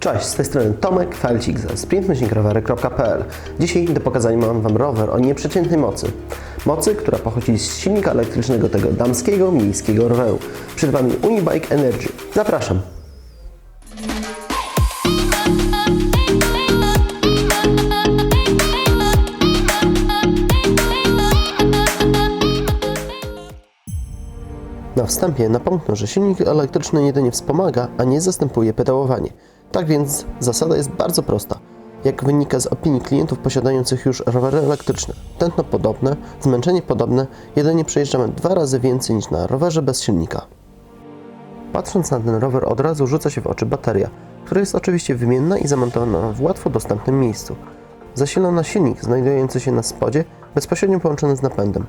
Cześć, z tej strony Tomek Felcik ze sprintmyślnikrowery.pl Dzisiaj do pokazania mam Wam rower o nieprzeciętnej mocy. Mocy, która pochodzi z silnika elektrycznego tego damskiego miejskiego roweru. Przed Wami Unibike Energy. Zapraszam. Na wstępie napomknę, że silnik elektryczny jedynie wspomaga, a nie zastępuje pedałowanie. Tak więc zasada jest bardzo prosta. Jak wynika z opinii klientów posiadających już rowery elektryczne, tętno podobne, zmęczenie podobne, jedynie przejeżdżamy dwa razy więcej niż na rowerze bez silnika. Patrząc na ten rower od razu rzuca się w oczy bateria, która jest oczywiście wymienna i zamontowana w łatwo dostępnym miejscu. Zasilana silnik znajdujący się na spodzie, bezpośrednio połączony z napędem.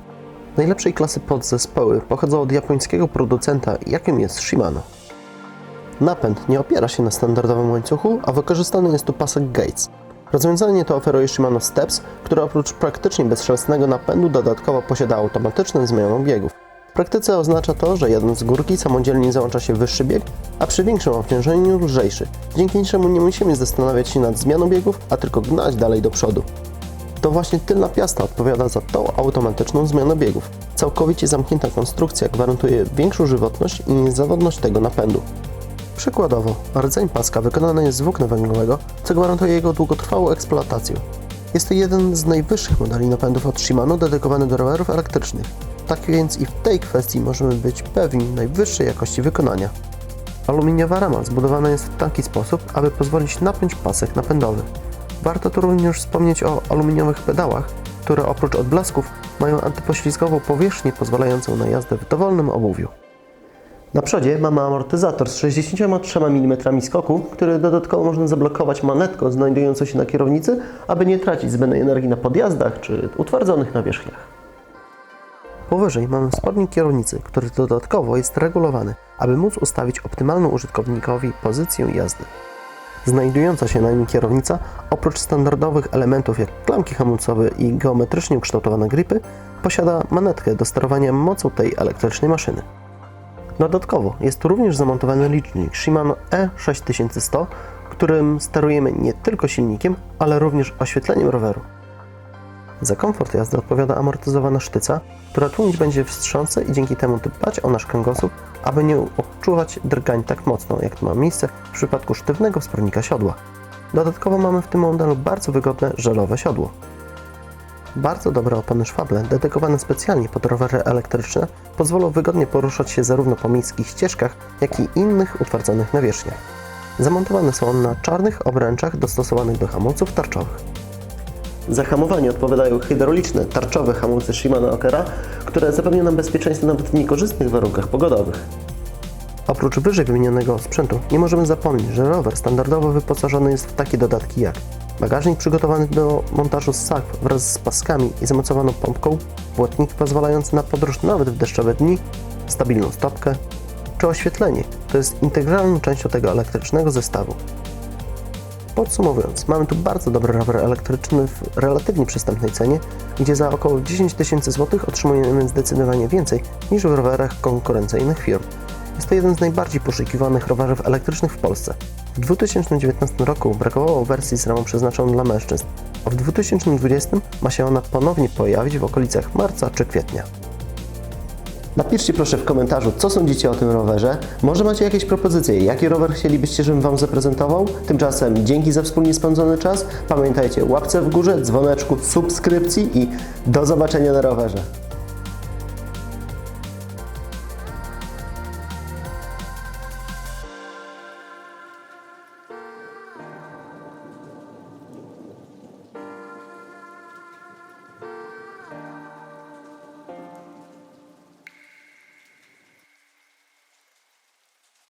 Najlepszej klasy podzespoły pochodzą od japońskiego producenta, jakim jest Shimano. Napęd nie opiera się na standardowym łańcuchu, a wykorzystany jest tu pasek Gates. Rozwiązanie to oferuje Shimano Steps, które oprócz praktycznie bezszelstnego napędu dodatkowo posiada automatyczną zmianę biegów. W praktyce oznacza to, że jadąc z górki samodzielnie załącza się wyższy bieg, a przy większym obciążeniu lżejszy, dzięki czemu nie musimy zastanawiać się nad zmianą biegów, a tylko gnać dalej do przodu. To właśnie tylna piasta odpowiada za tą automatyczną zmianę biegów. Całkowicie zamknięta konstrukcja gwarantuje większą żywotność i niezawodność tego napędu. Przykładowo, rdzeń paska wykonany jest z włókna węglowego, co gwarantuje jego długotrwałą eksploatację. Jest to jeden z najwyższych modeli napędów od Shimano dedykowany do rowerów elektrycznych. Tak więc i w tej kwestii możemy być pewni najwyższej jakości wykonania. Aluminiowa rama zbudowana jest w taki sposób, aby pozwolić napiąć pasek napędowy. Warto tu również wspomnieć o aluminiowych pedałach, które oprócz odblasków mają antypoślizgową powierzchnię pozwalającą na jazdę w dowolnym obuwiu. Na przodzie mamy amortyzator z 63 mm skoku, który dodatkowo można zablokować manetką znajdującą się na kierownicy, aby nie tracić zbędnej energii na podjazdach czy utwardzonych nawierzchniach. Powyżej mamy wspornik kierownicy, który dodatkowo jest regulowany, aby móc ustawić optymalną użytkownikowi pozycję jazdy. Znajdująca się na nim kierownica, oprócz standardowych elementów jak klamki hamulcowe i geometrycznie ukształtowane gripy, posiada manetkę do sterowania mocą tej elektrycznej maszyny. Dodatkowo jest tu również zamontowany licznik Shimano E6100, którym sterujemy nie tylko silnikiem, ale również oświetleniem roweru. Za komfort jazdy odpowiada amortyzowana sztyca, która tłumić będzie wstrząsy i dzięki temu dbać o nasz kręgosłup, aby nie odczuwać drgań tak mocno, jak to ma miejsce w przypadku sztywnego wspornika siodła. Dodatkowo mamy w tym modelu bardzo wygodne żelowe siodło. Bardzo dobre opony szwable, dedykowane specjalnie pod rowery elektryczne, pozwolą wygodnie poruszać się zarówno po miejskich ścieżkach, jak i innych utwardzonych nawierzchniach. Zamontowane są one na czarnych obręczach dostosowanych do hamulców tarczowych. Za hamowanie odpowiadają hydrauliczne, tarczowe hamulce Shimano Okera, które zapewnią nam bezpieczeństwo nawet w niekorzystnych warunkach pogodowych. Oprócz wyżej wymienionego sprzętu, nie możemy zapomnieć, że rower standardowo wyposażony jest w takie dodatki jak bagażnik przygotowany do montażu z sakw wraz z paskami i zamocowaną pompką, błotnik pozwalający na podróż nawet w deszczowe dni, stabilną stopkę, czy oświetlenie, to jest integralną częścią tego elektrycznego zestawu. Podsumowując, mamy tu bardzo dobry rower elektryczny w relatywnie przystępnej cenie, gdzie za około 10 tysięcy złotych otrzymujemy zdecydowanie więcej niż w rowerach konkurencyjnych firm. Jest to jeden z najbardziej poszukiwanych rowerów elektrycznych w Polsce. W 2019 roku brakowało wersji z ramą przeznaczoną dla mężczyzn, a w 2020 ma się ona ponownie pojawić w okolicach marca czy kwietnia. Napiszcie proszę w komentarzu, co sądzicie o tym rowerze. Może macie jakieś propozycje, jaki rower chcielibyście, żebym Wam zaprezentował? Tymczasem dzięki za wspólnie spędzony czas. Pamiętajcie, łapce w górze, dzwoneczku, subskrypcji i do zobaczenia na rowerze.